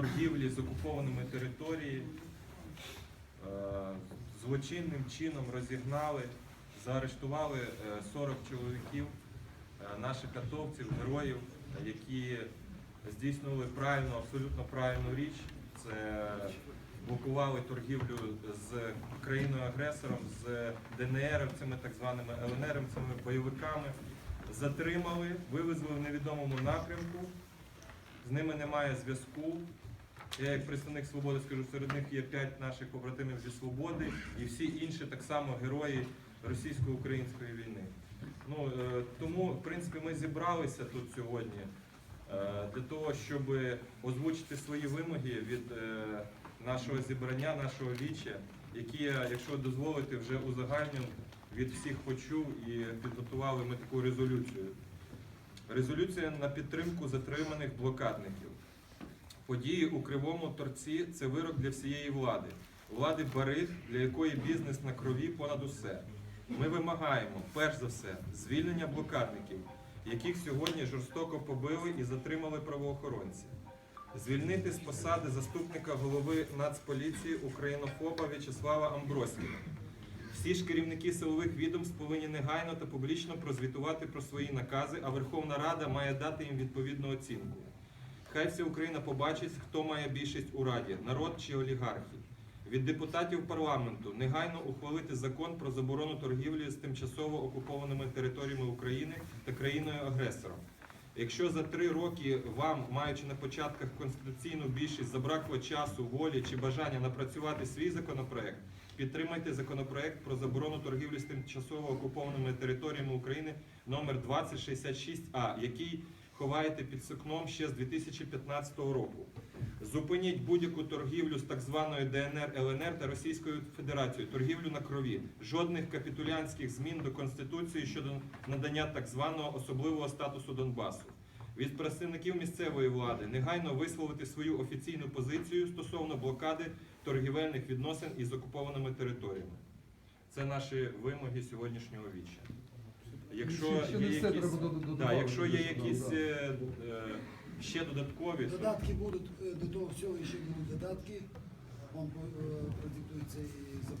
торгівлі з окупованими територіями. Е, Злочинним чином розігнали, заарештували е, 40 чоловіків, е, наших атовців, героїв, е, які здійснили правильну, абсолютно правильну річ. Це блокували торгівлю з країною-агресором, з ДНРівцями, так званими ЛНРівцями, бойовиками. Затримали, вивезли в невідомому напрямку. З ними немає зв'язку. Я як представник свободи скажу, серед них є п'ять наших побратимів зі свободи, і всі інші так само герої російсько-української війни. Ну е, тому, в принципі, ми зібралися тут сьогодні е, для того, щоб озвучити свої вимоги від е, нашого зібрання, нашого віча, які якщо дозволите, вже узагальню від всіх почув і підготували ми таку резолюцію. Резолюція на підтримку затриманих блокадників. Події у Кривому Торці це вирок для всієї влади. Влади бариг, для якої бізнес на крові понад усе. Ми вимагаємо, перш за все, звільнення блокадників, яких сьогодні жорстоко побили і затримали правоохоронці. Звільнити з посади заступника голови Нацполіції Українофоба В'ячеслава Амбросіна. Всі ж керівники силових відомств повинні негайно та публічно прозвітувати про свої накази, а Верховна Рада має дати їм відповідну оцінку. Хай вся Україна побачить, хто має більшість у Раді народ чи олігархи. Від депутатів парламенту негайно ухвалити закон про заборону торгівлі з тимчасово окупованими територіями України та країною-агресором. Якщо за три роки вам, маючи на початках конституційну більшість, забракло часу, волі чи бажання напрацювати свій законопроект, підтримайте законопроект про заборону торгівлі з тимчасово окупованими територіями України номер 2066А, який ховаєте під сукном ще з 2015 року. Зупиніть будь-яку торгівлю з так званою ДНР, ЛНР та Російською Федерацією, торгівлю на крові, жодних капітулянських змін до Конституції щодо надання так званого особливого статусу Донбасу. Від представників місцевої влади негайно висловити свою офіційну позицію стосовно блокади торгівельних відносин із окупованими територіями. Це наші вимоги сьогоднішнього віччя. Якщо Ще- не є все якісь, треба до- до- да, якщо є якісь е, е, ще додаткові, то- Додатки будуть, е, до того всього ще будуть додатки. Вам е, продиктується і